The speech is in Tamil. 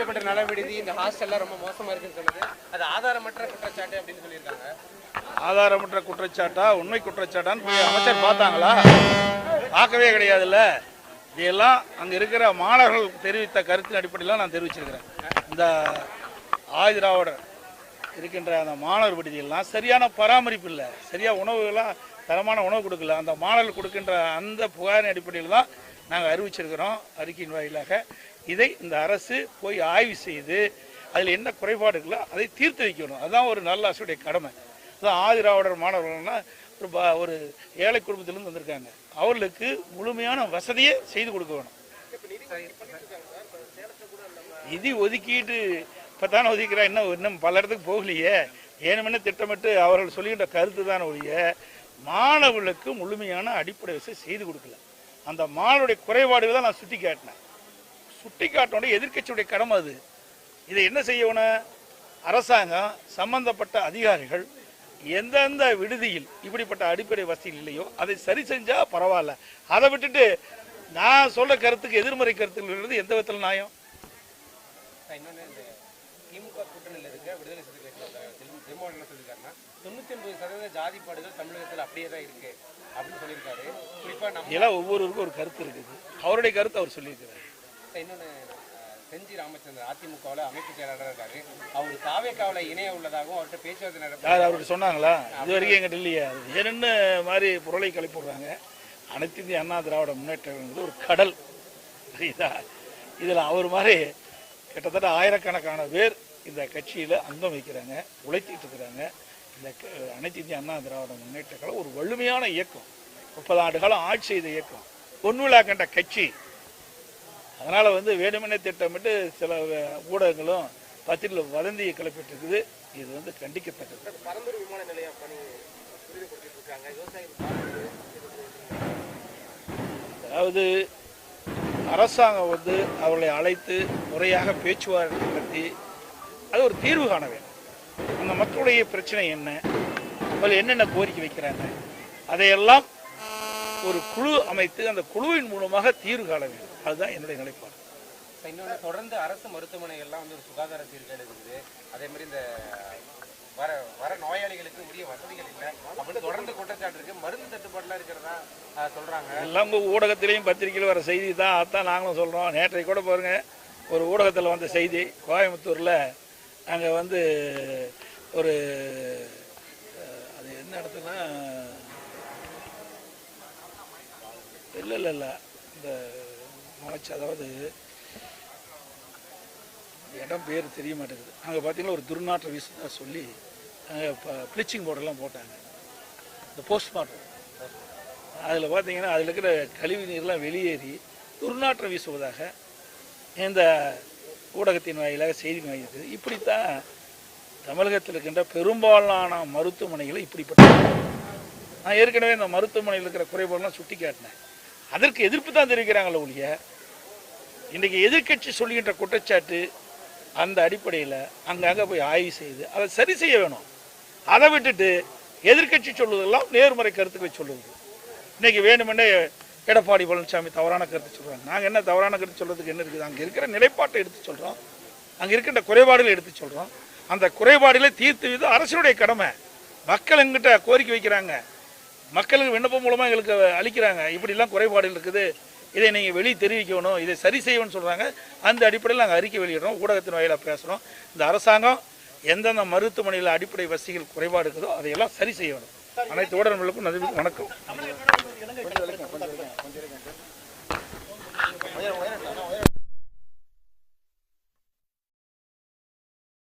முதுமைப்படுத்தப்பட்ட நல விடுதி இந்த ஹாஸ்டல்லாம் ரொம்ப மோசமா இருக்குன்னு சொன்னது அது ஆதாரமற்ற குற்றச்சாட்டு அப்படின்னு சொல்லியிருக்காங்க. ஆதாரமற்ற குற்றச்சாட்டா? உண்மை குற்றச்சாட்டான்னு போய் அமைச்சர் பார்த்தாங்களா? பார்க்கவே கிடையாதுல்ல. இதையெல்லாம் அங்கே இருக்கிற மாணவர்கள் தெரிவித்த கருத்தின் அடிப்படையில் நான் தெரிவிச்சிருக்கிறேன். இந்த ஆதிராவிடர் இருக்கின்ற அந்த மாணவர் விடுதியெல்லாம் சரியான பராமரிப்பு இல்லை. சரியாக உணவுகள்லாம் தரமான உணவு கொடுக்கல. அந்த மாணவர்கள் கொடுக்கின்ற அந்த புகாரின் அடிப்படையில் தான் நாங்கள் அறிவிச்சிருக்கிறோம். அறிக்கையின் வாயிலாக இதை இந்த அரசு போய் ஆய்வு செய்து அதில் என்ன குறைபாடுகளோ அதை தீர்த்து வைக்கணும். அதுதான் ஒரு நல்ல அரசுடைய கடமை. அதான் ஆதிராவிடர் மாணவர்கள்னா ஒரு ப- ஒரு ஏழை குடும்பத்திலிருந்து வந்திருக்காங்க. அவர்களுக்கு முழுமையான வசதியை செய்து கொடுக்க வேணும். நிதி ஒதுக்கீட்டு இப்போ தானே ஒதுக்கிறா இன்னும் இன்னும் பல இடத்துக்கு போகலையே. ஏனுமென்னு திட்டமிட்டு அவர்கள் சொல்லுகின்ற கருத்து தான் ஒழிய மாணவர்களுக்கு முழுமையான அடிப்படை வசதி செய்து கொடுக்கல. அந்த மாணவருடைய குறைபாடுகளை தான் நான் சுட்டி காட்டினேன் சுட்டி காட்டினோட எதிர்க்கட்சியுடைய கடமை அது. இதை என்ன செய்யணும் அரசாங்கம் சம்பந்தப்பட்ட அதிகாரிகள் எந்தெந்த விடுதியில் இப்படிப்பட்ட அடிப்படை வசதிகள் இல்லையோ அதை சரி செஞ்சா பரவாயில்ல. அதை விட்டுட்டு நான் சொல்ற கருத்துக்கு எதிர்மறை கருத்துக்கள் எந்த விதத்தில் நியாயம்? திமுக கூட்டணியில் இருக்க விடுதலை சிறுத்தைகள் திருமாவளவன் என்ன சொல்லியிருக்காருன்னா தொண்ணூத்தி ஒன்பது சதவீத ஜாதிப்பாடுகள் தமிழகத்தில் அப்படியே தான் இருக்கு அப்படின்னு சொல்லியிருக்காரு. குறிப்பா நம்ம ஒவ்வொருவருக்கும் ஒரு கருத்து இருக்குது. அவருடைய கருத்து அவர் சொல்லியிருக்கிறார். இன்னொன்று செஞ்சி ராமச்சந்திரன் அதிமுகவில் அமைப்பு செயலாளராக இருக்காரு. அவர் தாவேக்காவில் இணைய உள்ளதாகவும் அவர்கிட்ட பேச்சுவார்த்தை நடத்த யார் அவருக்கு சொன்னாங்களா? இது வரைக்கும் எங்கிட்ட இல்லையா. அது என்னென்ன மாதிரி புரளை கிளப்பி விடுறாங்க? அனைத்து இந்திய அண்ணா திராவிட முன்னேற்றங்கிறது ஒரு கடல். புரியுதா? இதில் அவர் மாதிரி கிட்டத்தட்ட ஆயிரக்கணக்கான பேர் இந்த கட்சியில் அங்கம் வைக்கிறாங்க உழைத்திட்டு இருக்கிறாங்க. இந்த அனைத்து இந்திய அண்ணா திராவிட முன்னேற்ற கழகம் ஒரு வலிமையான இயக்கம். முப்பது ஆண்டு காலம் ஆட்சி செய்த இயக்கம். பொன்விழா கண்ட கட்சி. அதனால் வந்து வேணுமெனே திட்டமிட்டு சில ஊடகங்களும் பத்திரிகையில் வதந்தியை கிளப்பிட்டு இருக்குது இது வந்து கண்டிக்கத்தக்கது விமான நிலையம் பணி அதாவது அரசாங்கம் வந்து அவர்களை அழைத்து முறையாக பேச்சுவார்த்தை நடத்தி அது ஒரு தீர்வு காண வேண்டும். அந்த மக்களுடைய பிரச்சனை என்ன? அவர்கள் என்னென்ன கோரிக்கை வைக்கிறாங்க? அதையெல்லாம் ஒரு குழு அமைத்து அந்த குழுவின் மூலமாக தீர்வு காண வேண்டும். அதுதான் என்னுடைய நிலைப்பாடு. இன்னொன்று தொடர்ந்து அரசு மருத்துவமனைகள்லாம் வந்து ஒரு சுகாதார சீர்கேடு இருக்குது அதே மாதிரி இந்த வர வர நோயாளிகளுக்கு உரிய வசதிகள் இல்லை. அப்படின்னு தொடர்ந்து குற்றச்சாட்டு இருக்கு. மருந்து தட்டுப்பாடுலாம் இருக்கிறதா சொல்றாங்க. எல்லாம் ஊடகத்திலையும் பத்திரிகையில் வர செய்தி தான். அதான் நாங்களும் சொல்கிறோம் நேற்றை கூட பாருங்க ஒரு ஊடகத்தில் வந்த செய்தி. கோயம்புத்தூரில் அங்கே வந்து ஒரு அது என்ன இடத்துனா இல்லை இல்லை இல்லை. இந்த மலைச்சி அதாவது இடம் பேர் தெரிய மாட்டேங்குது. அங்கே பார்த்தீங்கன்னா ஒரு துர்நாற்ற வீசுதா சொல்லி அங்கே ப்ளீச்சிங் பவுடர்லாம் போட்டாங்க. இந்த போஸ்ட்மார்ட்டம். அதில் பார்த்தீங்கன்னா அதில் இருக்கிற கழிவு நீர்லாம் வெளியேறி துர்நாற்றம் வீசுவதாக இந்த ஊடகத்தின் வாயிலாக செய்தி வாங்கியது இப்படித்தான் தமிழகத்தில் இருக்கின்ற பெரும்பாலான மருத்துவமனைகளை இப்படிப்பட்ட நான் ஏற்கனவே இந்த மருத்துவமனையில் இருக்கிற குறைபாடுலாம் சுட்டி காட்டினேன் அதற்கு எதிர்ப்பு தான் தெரிவிக்கிறாங்களே ஒழிய இன்றைக்கி எதிர்க்கட்சி சொல்லுகின்ற குற்றச்சாட்டு அந்த அடிப்படையில் அங்கங்கே போய் ஆய்வு செய்து அதை சரி செய்ய வேணும். அதை விட்டுட்டு எதிர்க்கட்சி சொல்வதெல்லாம் நேர்மறை கருத்துக்களை சொல்லுவது இன்றைக்கி வேணுமென்னே எடப்பாடி பழனிசாமி தவறான கருத்து சொல்கிறாங்க நாங்கள் என்ன தவறான கருத்து சொல்கிறதுக்கு என்ன இருக்குது? அங்கே இருக்கிற நிலைப்பாட்டை எடுத்து சொல்கிறோம் அங்கே இருக்கின்ற குறைபாடுகளை எடுத்து சொல்கிறோம் அந்த குறைபாடுகளை தீர்த்து விது அரசினுடைய கடமை. மக்கள் எங்கிட்ட கோரிக்கை வைக்கிறாங்க. மக்களுக்கு விண்ணப்பம் மூலமாக எங்களுக்கு அளிக்கிறாங்க. இப்படிலாம் குறைபாடுகள் இருக்குது. இதை நீங்கள் வெளியே தெரிவிக்கணும். இதை சரி செய்யணும்னு சொல்கிறாங்க அந்த அடிப்படையில் நாங்கள் அறிக்கை வெளியிடுறோம். ஊடகத்தின் வாயிலாக பேசுகிறோம் இந்த அரசாங்கம் எந்தெந்த மருத்துவமனையில் அடிப்படை வசதிகள் குறைபாடு இருக்குதோ அதையெல்லாம் சரி செய்யணும். அனைத்து ஊடகங்களுக்கும் நன்றி. வணக்கம்.